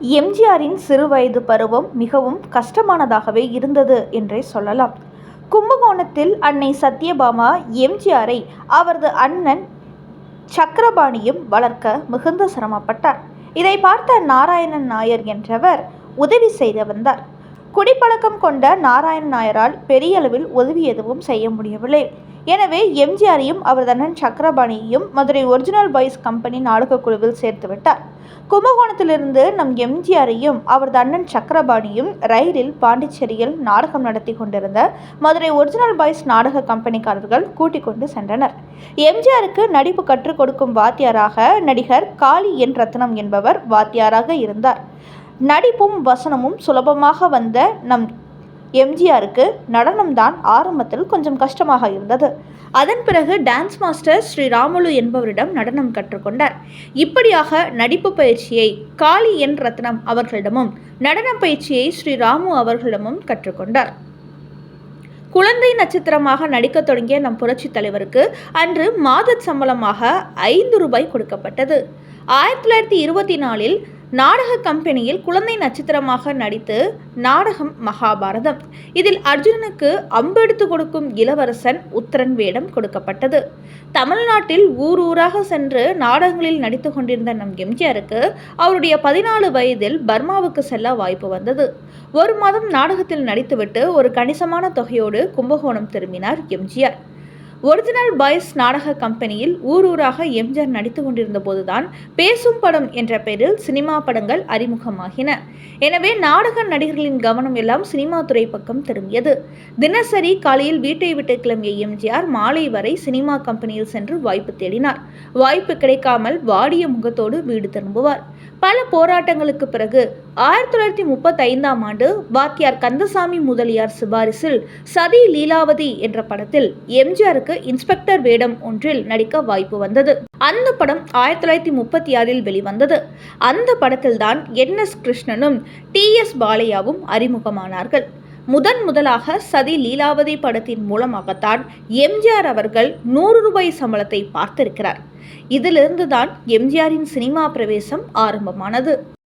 எம்ஜிஆரின் சிறுவயது பருவம் மிகவும் கஷ்டமானதாகவே இருந்தது என்றே சொல்லலாம். கும்பகோணத்தில் அன்னை சத்யபாமா எம்ஜிஆரை அவரது அண்ணன் சக்கரபாணியும் வளர்க்க மிகுந்த சிரமப்பட்டார். இதை பார்த்த நாராயணன் நாயர் என்றவர் உதவி செய்து வந்தார் குடிப்பழக்கம் கொண்ட நாராயண் நாயரால் பெரிய அளவில் உதவி எதுவும் செய்ய முடியவில்லை. எனவே எம்ஜிஆரையும் அவரது அண்ணன் சக்கரபாணியையும் மதுரை ஒரிஜினல் பாய்ஸ் கம்பெனி நாடக குழுவில் சேர்த்து விட்டார். கும்பகோணத்திலிருந்து நம் எம்ஜிஆரையும் அவரது அண்ணன் சக்கரபாணியும் ரயிலில் பாண்டிச்சேரியில் நாடகம் நடத்தி கொண்டிருந்த மதுரை ஒரிஜினல் பாய்ஸ் நாடக கம்பெனிக்காரர்கள் கூட்டிக் கொண்டு சென்றனர். எம்ஜிஆருக்கு நடிப்பு கற்றுக் கொடுக்கும் வாத்தியாராக நடிகர் காளி என் ரத்னம் என்பவர் வாத்தியாராக இருந்தார். நடிப்பும் வசனமும் சுலபமாக வந்த நம் எம்ஜிஆருக்கு நடனம்தான் ஆரம்பத்தில் கொஞ்சம் கஷ்டமாக இருந்தது. அதன் பிறகு டான்ஸ் மாஸ்டர் ஸ்ரீ ராமுலு என்பவரிடம் நடனம் கற்றுக்கொண்டார். இப்படியாக நடிப்பு பயிற்சியை காளி என் ரத்னம் அவர்களிடமும் நடன பயிற்சியை ஸ்ரீ ராமு அவர்களிடமும் கற்றுக்கொண்டார். குழந்தை நட்சத்திரமாக நடிக்கத் தொடங்கிய நம் புரட்சித் தலைவருக்கு அன்று மாத சம்பளமாக ஐந்து ரூபாய் கொடுக்கப்பட்டது. ஆயிரத்தி தொள்ளாயிரத்தி இருபத்தி நாலில் நாடக கம்பெனியில் குழந்தை நட்சத்திரமாக நடித்து நாடகம் மகாபாரதம். இதில் அர்ஜுனனுக்கு அம்பெடுத்து கொடுக்கும் இளவரசன் உத்தரன் வேடம் கொடுக்கப்பட்டது. தமிழ்நாட்டில் ஊர் ஊராக சென்று நாடகங்களில் நடித்து கொண்டிருந்த நம் எம்ஜிஆருக்கு அவருடைய பதினாலு வயதில் பர்மாவுக்கு செல்ல வாய்ப்பு வந்தது. ஒரு மாதம் நாடகத்தில் நடித்துவிட்டு ஒரு கணிசமான தொகையோடு கும்பகோணம் திரும்பினார் எம்ஜிஆர். ஒரிஜினல் பாய்ஸ் நாடக கம்பெனியில் ஊர் ஊராக எம்ஜிஆர் நடித்து கொண்டிருந்த போதுதான் பேசும் படம் என்ற பெயரில் சினிமா படங்கள் அறிமுகமாகின. எனவே நாடக நடிகர்களின் கவனம் எல்லாம் சினிமா துறை பக்கம் திரும்பியது. தினசரி காலையில் வீட்டை விட்டு கிளம்பிய எம்ஜிஆர் மாலை வரை சினிமா கம்பெனியில் சென்று வாய்ப்பு தேடினார். வாய்ப்பு கிடைக்காமல் வாடிய முகத்தோடு வீடு திரும்புவார். பல போராட்டங்களுக்கு பிறகு ஆயிரத்தி தொள்ளாயிரத்தி முப்பத்தி ஐந்தாம் ஆண்டு வாத்தியார் கந்தசாமி முதலியார் சிபாரிசில் சதி லீலாவதி என்ற படத்தில் எம்ஜிஆருக்கு இன்ஸ்பெக்டர் வேடம் ஒன்றில் நடிக்க வாய்ப்பு வந்தது. அந்த படம் ஆயிரத்தி தொள்ளாயிரத்தி முப்பத்தி ஆறில் வெளிவந்தது. அந்த படத்தில்தான் என் எஸ் கிருஷ்ணனும் டி எஸ் பாலையாவும் அறிமுகமானார்கள். முதன் முதலாக சதி லீலாவதி படத்தின் மூலமாகத்தான் எம்ஜிஆர் அவர்கள் நூறு ரூபாய் சம்பளத்தை பார்த்திருக்கிறார். இதிலிருந்து தான் எம்ஜிஆரின் சினிமா பிரவேசம் ஆரம்பமானது.